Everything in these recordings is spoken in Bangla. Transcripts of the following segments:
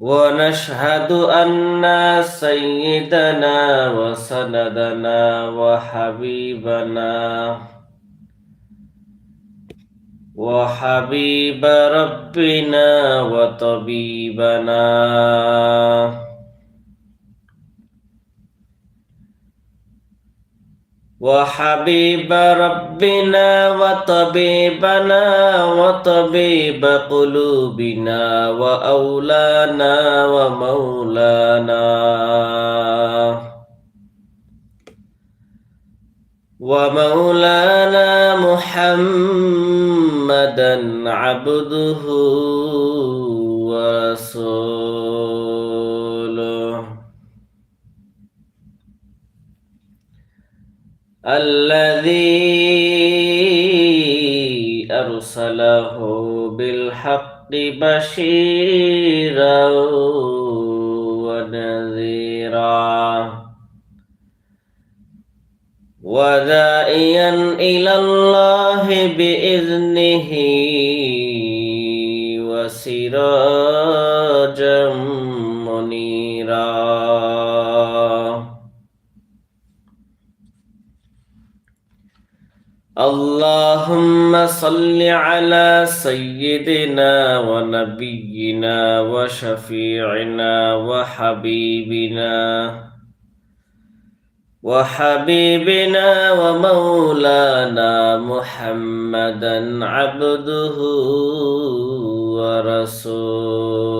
ونشهد أن سيدنا وسندنا وحبيبنا وحبيب ربنا وطبيبنا وحبيب ربنا وطبيبنا وطبيب قلوبنا وأولانا ومولانا. ومولانا محمدا عبده ورسوله. الذي أرسله بالحق بشيرا ونذيرا ودائيا إلى الله بإذنه وسراجا اللهم صل على سيدنا ونبينا وشفيعنا وحبيبنا وحبيبنا ومولانا محمدا عبده ورسوله.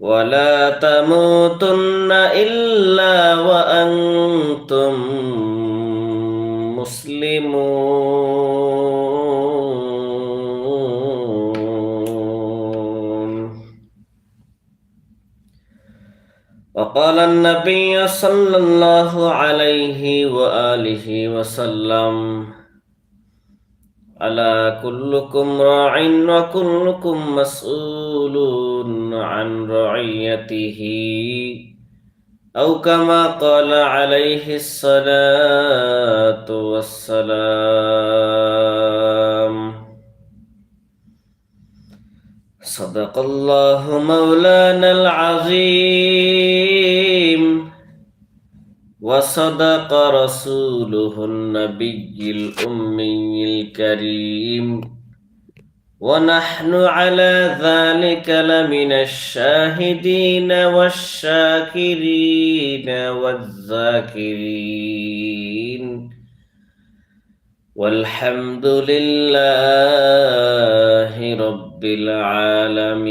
ولا تموتن إلا وأنتم مسلمون. وقال النبي صلى الله عليه وآله وسلم ألا كلكم راع وكلكم مسؤول عن رعيته؟ أو كما قال عليه الصلاة والسلام. صدق الله مولانا العظيم. وصدق رسوله النبي الأمي الكريم. ونحن على ذلك لمن الشاهدين والشاكرين والذاكرين. والحمد لله رب العالمين.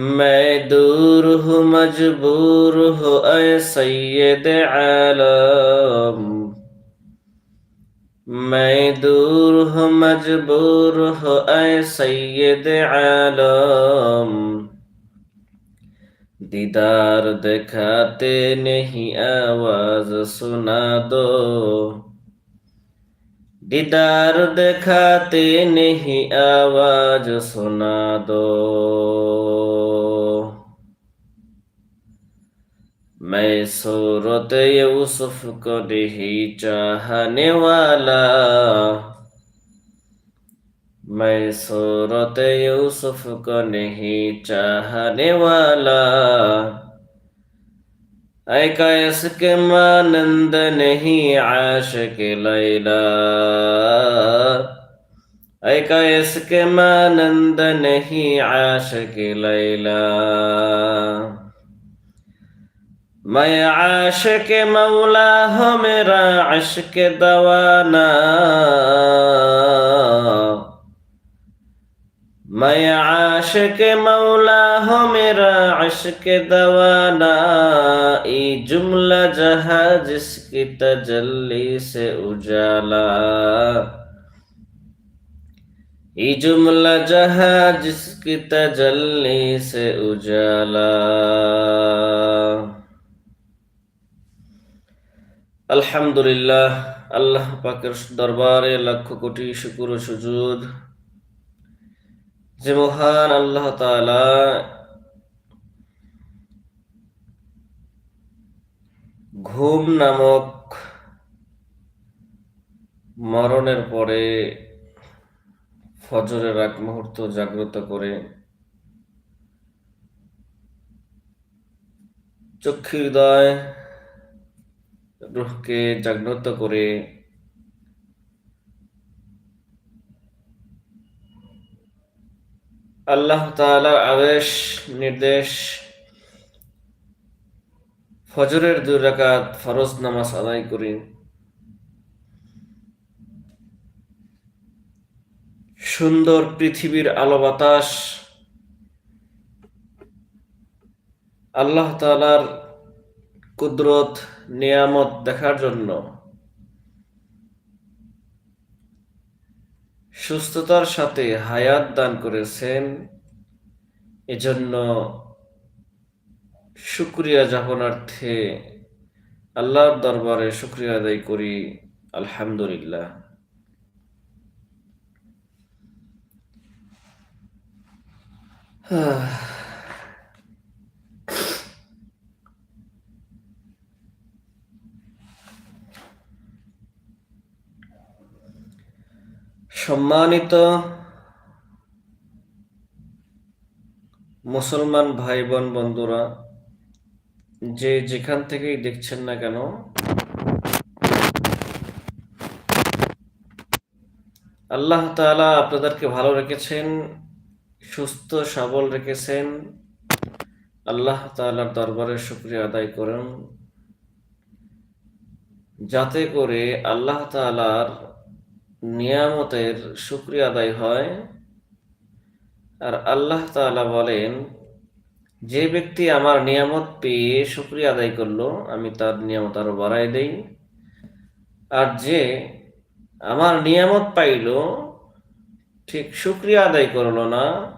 میں دور ہوں مجبور ہو اے سید عالم میں دور ہوں مجبور ہو اے سید عالم دیدار دکھاتے نہیں آواز سنا دو دیدار دکھاتے نہیں آواز سنا دو میں صورت یوسف کو نہیں چاہنے والا میں صورت یوسف کو نہیں چاہنے والا اے کا اس کے مانند نہیں عاشق لیلا اے کا اس کے مانند نہیں عاشق لیلا میں عاشق مولا ہو میرا عشق دوانا میں عاشق مولا ہو میرا عشق دوانا ای جملہ جہاں جس کی تجلی سے اجالا ای جملہ جہاں جس کی تجلی سے اجالا আলহামদুলিল্লাহ, আল্লাহ পাকের দরবারে লক্ষ কোটি শুকুর ও সুজুদ। যে মহান আল্লাহ তাআলা ঘুম নামক মরণের পরে ফজরের এক মুহূর্ত জাগ্রত করে চক্ষু হৃদয় রুহকে জাগ্রত করে আল্লাহ তাআলার আদেশ, নির্দেশ, ফজরের দুই রাকাত ফরজ নামাজ আদায় করি। সুন্দর পৃথিবীর আলো বাতাস আল্লাহ তাআলার কুদরত, নিয়ামত দেখার জন্য। সুস্থতার সাথে হায়াত দান করেছেন। এজন্য শুক্রিয়া যাপনার্থে আল্লাহর দরবারে শুক্রিয়া আদায় করি। আলহামদুলিল্লাহ। সম্মানিত মুসলমান ভাই বোন বন্ধুরা, যে যেখান থেকেই দেখছেন না কেন, আল্লাহ তাআলা আপনাদেরকে ভালো রেখেছেন, সুস্থ, সবল রেখেছেন। আল্লাহ তাআলার দরবারে শুকরিয়া আদায় করুন। যাতে করে আল্লাহ তাআলার নিয়ামতের শুক্রিয়া আদায় হয়। আর আল্লাহ তাআলা বলেন, যে ব্যক্তি আমার নিয়ামত পেয়ে শুক্রিয়া আদায় করল, আমি তার নিয়ামত আরও বাড়াই দেই। আর যে আমার নিয়ামত পাইল, ঠিক শুক্রিয়া আদায় করল না,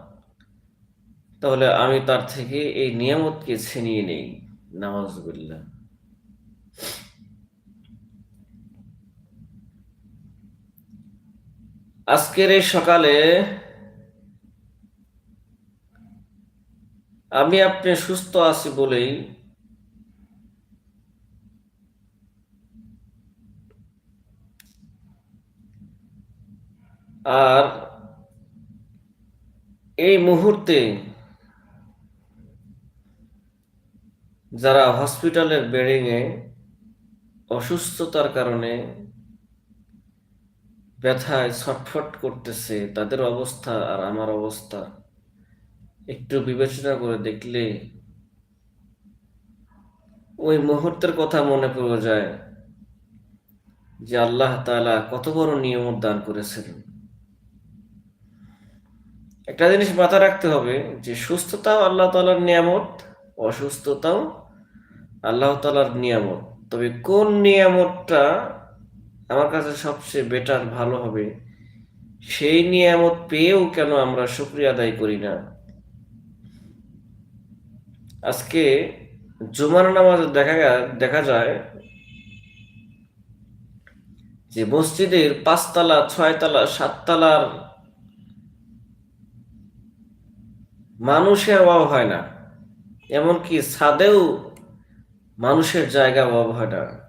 তাহলে আমি তার থেকে এই নিয়ামতকে ছিনিয়ে নেই। নামাজবিল্লা আজকের এই সকালে আমি আপনি সুস্থ আছি বলেই আর এই মুহূর্তে যারা হসপিটালের বেডিংয়ে অসুস্থতার কারণে ব্যথায় ছটফট করতেছে, তাদের অবস্থা আর আমার অবস্থা। একটু বিবেচনা করে দেখলে ওই মুহূর্তের কথা মনে পড়ে যায় যে আল্লাহ তালা কত বড় নিয়ম দান করেছেন। একটা জিনিস মাথায় রাখতে হবে যে সুস্থতাও আল্লাহ তাআলার নিয়ামত, অসুস্থতাও আল্লাহ তাআলার নিয়ামত। তবে কোন নিয়ামতটা আমার কাছে সবচেয়ে বেটার ভালো হবে। সেই নিয়ামত পেয়েও কেন আমরা শুক্রিয়া আদায় করি না? আজকে জুমার নামাজে দেখা দেখা যায় যে মসজিদের পাঁচতলা, ছয়তলা, সাততলার মানুষের অভাব হয় না। এমনকি ছাদেও মানুষের জায়গা অভাব হয় না।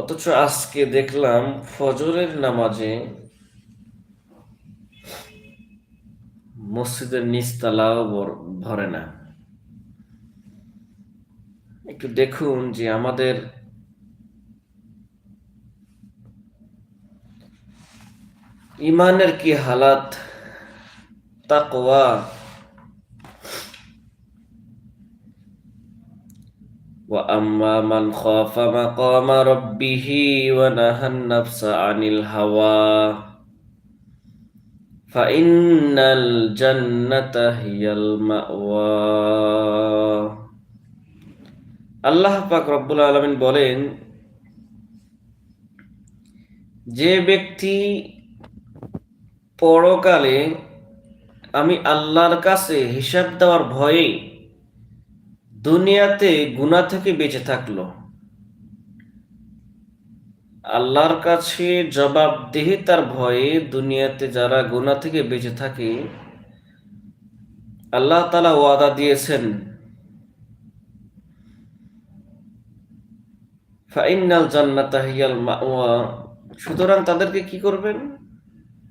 অথচ আজকে দেখলাম ফজরের নামাজে মসজিদের নিচতলাও ভরে না। একটু দেখুন যে আমাদের ইমানের কি হালাত, তাকওয়া وأما من خاف مقام ربه ونهى النفس عن الهوى فإن الجنة هي المأوى আল্লাহ পাক রব্বুল আলমিন বলেন যে ব্যক্তি পরকালে আমি আল্লাহর কাছে হিসাব দেওয়ার ভয়ে দুনিয়াতে গুনাহ থেকে বেঁচে থাকল। আল্লাহর কাছে জবাবদিহিতার ভয়ে দুনিয়াতে যারা গুনাহ থেকে বেঁচে থাকে, আল্লাহ তালা ওয়াদা দিয়েছেন ফাইনাল জান্নাতা সুতরাং তাদেরকে কি করবেন?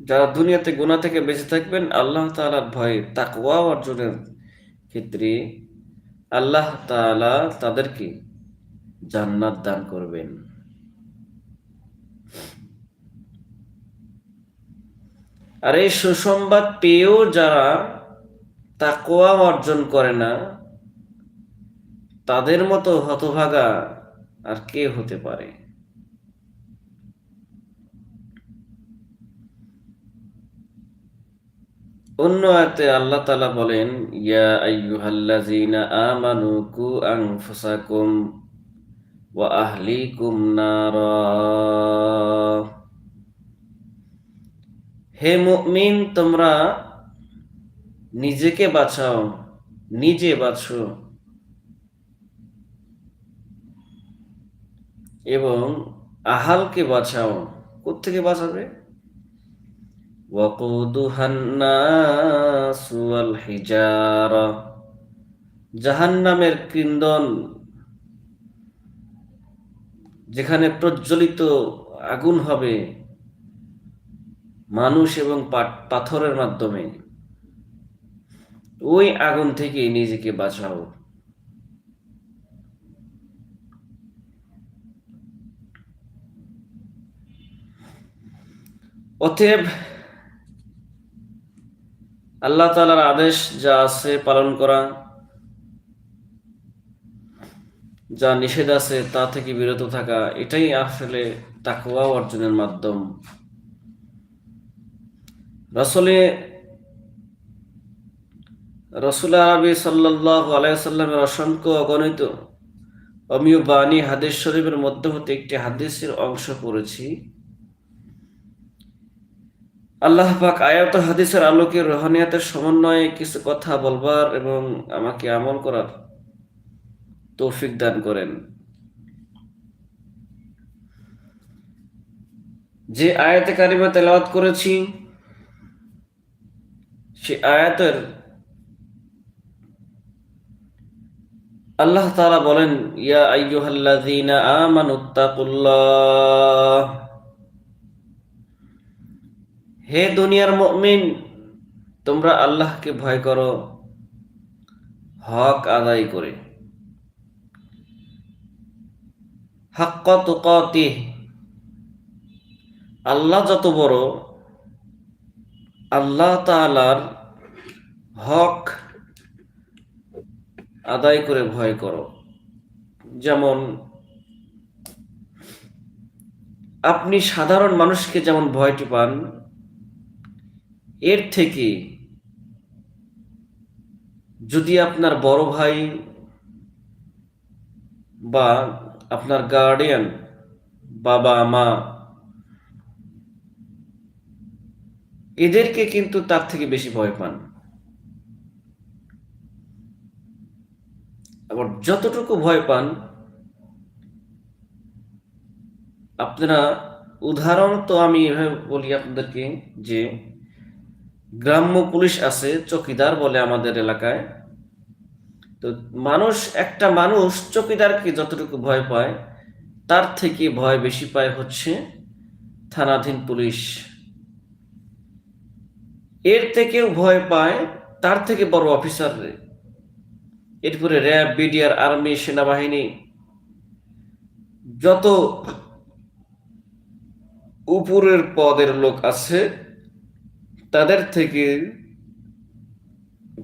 যারা দুনিয়াতে গুনাহ থেকে বেঁচে থাকবেন, আল্লাহ তাআলার ভয়ে তাকওয়া অর্জনের ক্ষেত্রে আল্লাহ তালা তাদেরকে জান্নাত দান করবেন। আর এই সুসংবাদ পেয়েও যারা তাকোয়া অর্জন করে না, তাদের মতো হতভাগা আর কে হতে পারে? অন্য আয়াতে আল্লাহ তাআলা বলেন, ইয়া আইয়ুহাল্লাযীনা আমানু কু আনফুসাকুম ওয়া আহলিকুম নারা। হে মুমিন, তোমরা নিজেকে বাঁচাও, নিজে বাঁচো। এবং আহালকে বাঁচাও। কোত্থেকে বাঁচাবে? وقودها الناس والحجارة জাহান্নামের ক্রিন্দন যেখানে প্রজ্বলিত আগুন হবে মানুষ এবং পাট- পাথরের মাধ্যমে ওই আগুন থেকে নিজেকে বাঁচাও অতএব আল্লাহ তালার আদেশ যা আছে পালন করা, যা নিষেধ আছে তা থেকে বিরত থাকা, এটাই আসলে তাকওয়া অর্জনের মাধ্যম। রসলে, রসুল আরবি সাল্লাহ আলাইসাল্লামের অসংখ্য অগণিত অমীয় বাণী হাদিস শরীফের মধ্যে হতে একটি হাদিসের অংশ পড়েছি। আল্লাহ পাক আয়াত হাদিসের আলোকে রোহানিয়াতের সমন্বয়ে কিছু কথা বলবার এবং আমাকে আমল করার তৌফিক দান করেন। যে আয়াতে কারিমা তেলাওয়াত করেছি, সে আয়াতের আল্লাহ তাআলা বলেন, ইয়া আইয়ুহাল্লাযীনা আমানুত্তাকুল্লাহ হে দুনিয়ার মুমিন, তোমরা আল্লাহকে ভয় করো। হক আদায় করে। আল্লাহ যত বড়, আল্লাহ তাআলার হক আদায় করে ভয় করো। যেমন, আপনি সাধারণ মানুষকে যেমন ভয়টি পান এর থেকে যদি আপনার বড় ভাই বা আপনার গার্ডিয়ান বাবা, মা এদেরকে কিন্তু তার থেকে বেশি ভয় পান। আবার যতটুকু ভয় পান, আপনারা, উদাহরণ তো আমি এভাবে বলি আপনাদেরকে যে গ্রাম্য পুলিশ আছে, চকিদার বলে আমাদের এলাকায়। তো মানুষ, একটা মানুষ চকিদারকে যতটুকু ভয় পায়, তার থেকে ভয় বেশি পায় হচ্ছে থানাধীন পুলিশ। এর থেকেও ভয় পায়, তার থেকে বড় অফিসার এরপরে র্যাব, বিডিআর, আর্মি, সেনাবাহিনী, যত উপরের পদের লোক আছে তাদের থেকে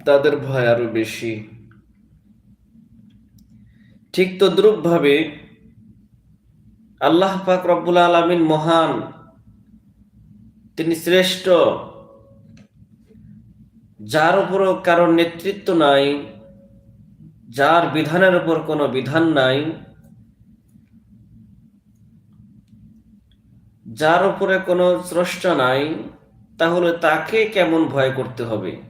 তাদের ভয় আরও বেশি। ঠিক তদ্রুপ ভাবে আল্লাহ পাক রব্বুল আলমিন মহান, তিনি শ্রেষ্ঠ, যার উপরও কারোর নেতৃত্ব নাই, যার বিধানের উপর কোনো বিধান নাই, যার উপরে কোনো স্রষ্টা নাই তাহলে তাকে কেমন ভয় করতে হবে?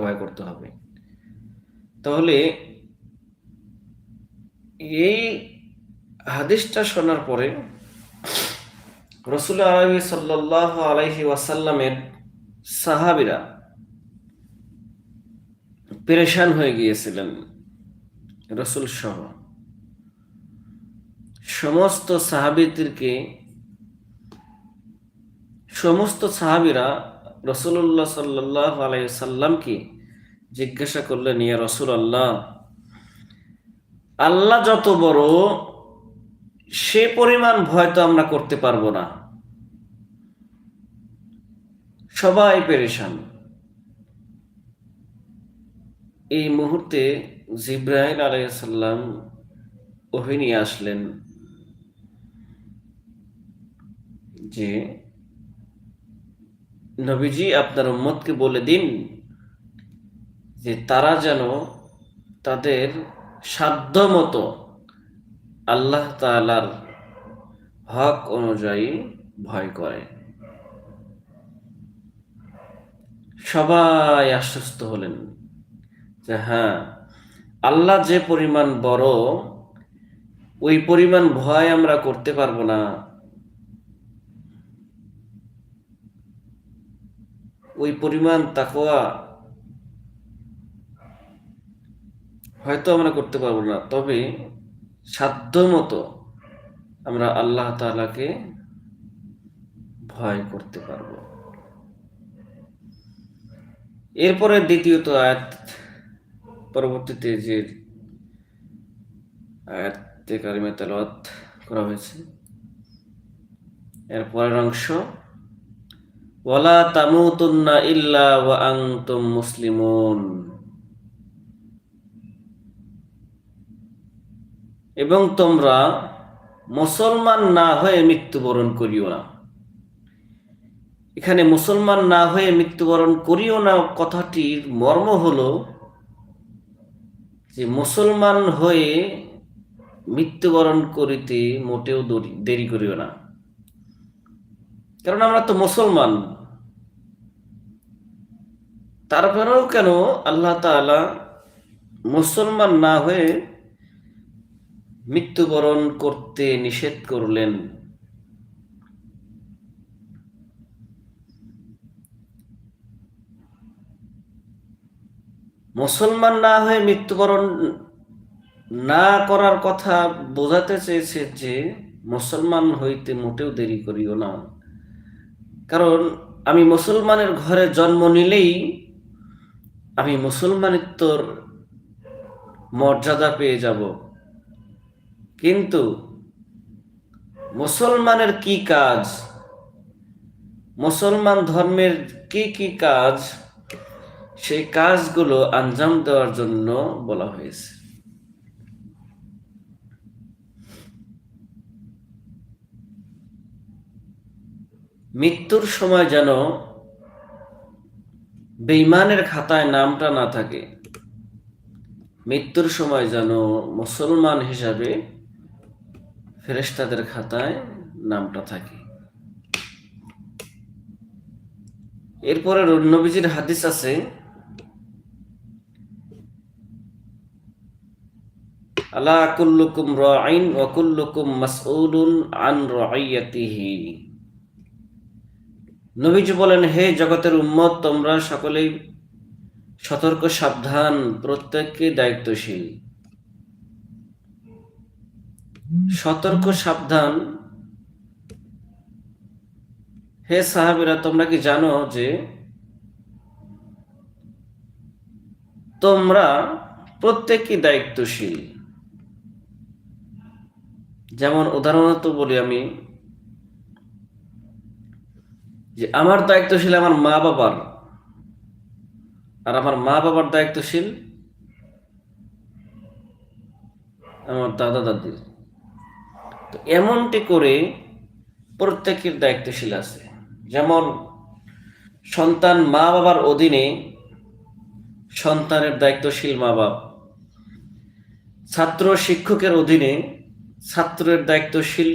ভয় করতে হবে। তাহলে এই হাদিসটা শোনার পরে রসুল আলহী সাল্লাহ আলাইহি ওয়াসাল্লামের সাহাবিরা পেরেশান হয়ে গিয়েছিলেন রসুল সহ সমস্ত সাহাবিদেরকে, সমস্ত সাহাবিরা রসুল্লাহ সাল্লাহ আলাইসাল্লামকে জিজ্ঞাসা করলেন, ইয়া রসুল আল্লাহ আল্লাহ যত বড়, সে পরিমাণ ভয় তো আমরা করতে পারব না। সবাই পেরেশান। এই মুহূর্তে জিব্রাহিল আলাইসাল্লাম ওহি নিয়ে আসলেন। যে নবীজি আপনার উম্মতকে বলে দিন যে তারা যেন তাদের সাধ্য মতো আল্লাহ তালার হক অনুযায়ী ভয় করে সবাই আশ্বস্ত হলেন যে হ্যাঁ আল্লাহ যে পরিমাণ বড় ওই পরিমাণ ভয় আমরা করতে পারব না ওই পরিমাণ তাকোয়া হয়তো আমরা করতে পারব না। তবে সাধ্য মতো আমরা আল্লাহ তালাকে ভয় করতে পারব। এরপরে দ্বিতীয়ত আয়াত, পরবর্তীতে যে আয়াতে কারিমে তেলাওয়াত করা হয়েছে, এর পরের অংশ ওয়ালা তামুতুন্না ইল্লা ওয়া আনতুম মুসলিমুন। এবং তোমরা মুসলমান না হয়ে মৃত্যুবরণ করিও না। এখানে মুসলমান না হয়ে মৃত্যুবরণ করিও না কথাটির মর্ম হলো যে মুসলমান হয়ে মৃত্যুবরণ করিতে মোটেও দরি- দেরি করিও না। কারণ আমরা তো মুসলমান। তারপরেও কেন আল্লাহ তাআলা মুসলমান না হয়ে মৃত্যুবরণ করতে নিষেধ করলেন? মুসলমান না হয়ে মৃত্যুবরণ না করার কথা বোঝাতে চেয়েছে যে মুসলমান হইতে মোটেও দেরি করিও না। কারণ আমি মুসলমানের ঘরে জন্ম নিলেই আমি মুসলমানিত্বর মর্যাদা পেয়ে যাব। কিন্তু মুসলমানের কি কাজ? মুসলমান ধর্মের কি কি কাজ? সেই কাজগুলো আঞ্জাম দেওয়ার জন্য বলা হয়েছে। মৃত্যুর সময় যেন বেঈমানের খাতায় নামটা না থাকে। মৃত্যুর সময় যেন মুসলমান হিসাবে ফেরেশতাদের খাতায় নামটা থাকে। এরপরে নবীজির হাদিস আছে, আলা কুল্লুকুম রাইন ওয়া মাসউলুন আন রাইয়াতিহি নবীজি বলেন, হে জগতের উম্মত, তোমরা সকলেই সতর্ক, সাবধান, প্রত্যেককে দায়িত্বশীল। সতর্ক, সাবধান। হে সাহাবিরা, তোমরা কি জানো যে তোমরা প্রত্যেকই দায়িত্বশীল? যেমন উদাহরণত বলি আমি যে আমার দায়িত্বশীল আমার মা বাবার আর আমার মা বাবার দায়িত্বশীল আমার দাদা দাদির। তো এমনটি করে প্রত্যেকের দায়িত্বশীল আছে। যেমন সন্তান মা বাবার অধীনে সন্তানের দায়িত্বশীল মা বাপ। ছাত্র শিক্ষকের অধীনে ছাত্রের দায়িত্বশীল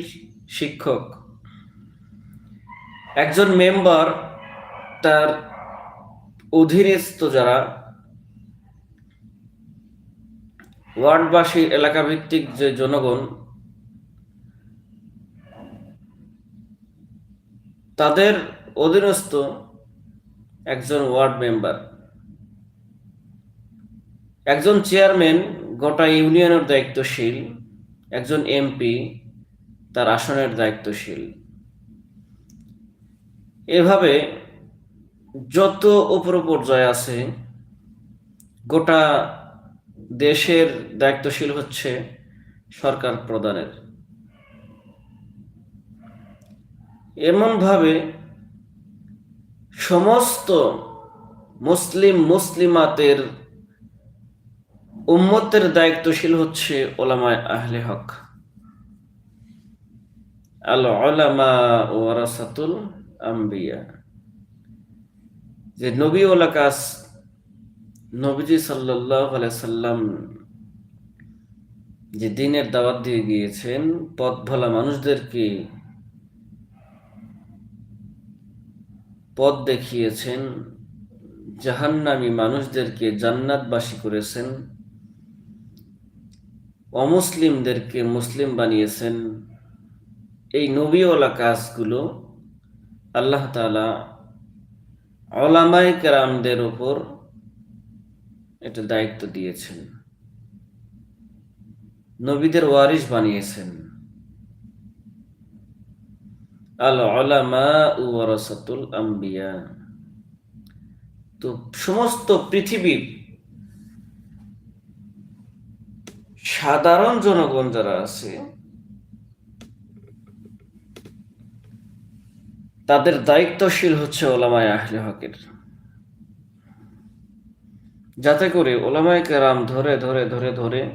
শিক্ষক। একজন মেম্বার তার অধীনস্থ যারা ওয়ার্ডবাসী এলাকা ভিত্তিক যে জনগণ, তাদের অধীনস্থ একজন ওয়ার্ড মেম্বার। একজন চেয়ারম্যান গোটা ইউনিয়নের দায়িত্বশীল, একজন এমপি তার আসনের দায়িত্বশীল। এভাবে যত উপর পর্যায়ে আছে, গোটা দেশের দায়িত্বশীল হচ্ছে সরকার প্রদানের এমনভাবে সমস্ত মুসলিম মুসলিমাতের উম্মতের দায়িত্বশীল হচ্ছে ওলামায় আহলে হক। আল ওলামা ওয়ারাসাতুল আম্বিয়া। যে নবী ওলা কাজ নবীজি সাল্লাম যে দিনের দাওয়াত দিয়ে গিয়েছেন পথ ভোলা মানুষদেরকে পথ দেখিয়েছেন, জাহান্নামী মানুষদেরকে জান্নাতবাসী করেছেন, অমুসলিমদেরকে মুসলিম বানিয়েছেন। এই নবীওয়ালা কাজগুলো আল্লাহ তালা কেরামদের ওপর এটা দায়িত্ব দিয়েছেন। নবীদের ওয়ারিস বানিয়েছেন। আম্বিয়া। তো সমস্ত পৃথিবীর সাধারণ জনগণ যারা আছে তাদের দায়িত্বশীল হচ্ছে ওলামায় আহলে হকের। যাতে করে ওলামায় কেরাম ধরে ধরে ধরে ধরে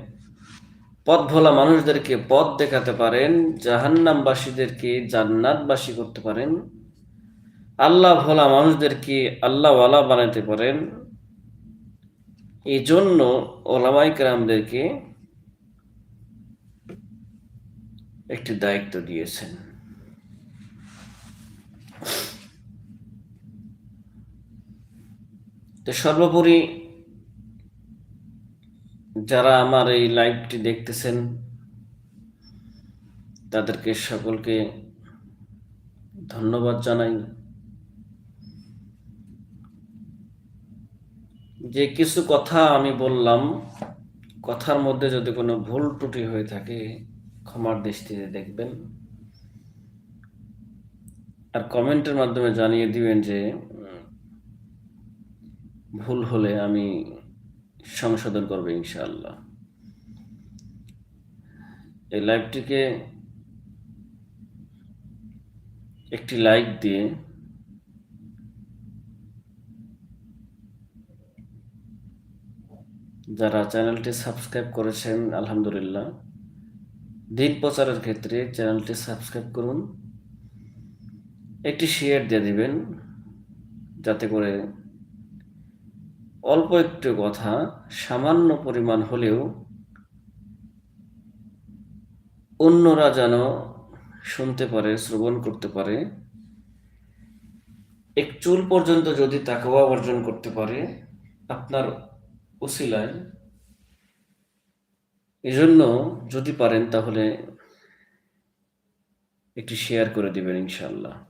পথ ভোলা মানুষদেরকে পথ দেখাতে পারেন, জাহান্নামবাসীদেরকে জান্নাতবাসী করতে পারেন, আল্লাহ ভোলা মানুষদেরকে আল্লাহওয়ালা বানাতে পারেন এই জন্য ওলামাই কেরামদেরকে একটি দায়িত্ব দিয়েছেন। তো সর্বোপরি যারা আমার এই লাইভটি দেখতেছেন, তাদেরকে সকলকে ধন্যবাদ জানাই। যে কিছু কথা আমি বললাম, কথার মধ্যে যদি কোনো ভুল ত্রুটি হয়ে থাকে, ক্ষমার দৃষ্টিতে দেখবেন। আর কমেন্টের মাধ্যমে জানিয়ে দিবেন যে ভুল হলে আমি সংশোধন করব ইনশাআল্লাহ। এই লাইভটিকে একটি লাইক দিয়ে যারা চ্যানেলটি সাবস্ক্রাইব করেছেন, আলহামদুলিল্লাহ, দিন প্রচারের ক্ষেত্রে চ্যানেলটি সাবস্ক্রাইব করুন। একটি শেয়ার দিয়ে দিবেন, যাতে করে অল্প একটু কথা, সামান্য পরিমাণ হলেও অন্যরা যেন শুনতে পারে, শ্রবণ করতে পারে। এক চুল পর্যন্ত যদি তাকওয়া অর্জন করতে পারে, আপনার উসিলায়। এজন্য যদি পারেন তাহলে একটি শেয়ার করে দিবেন ইনশাআল্লাহ।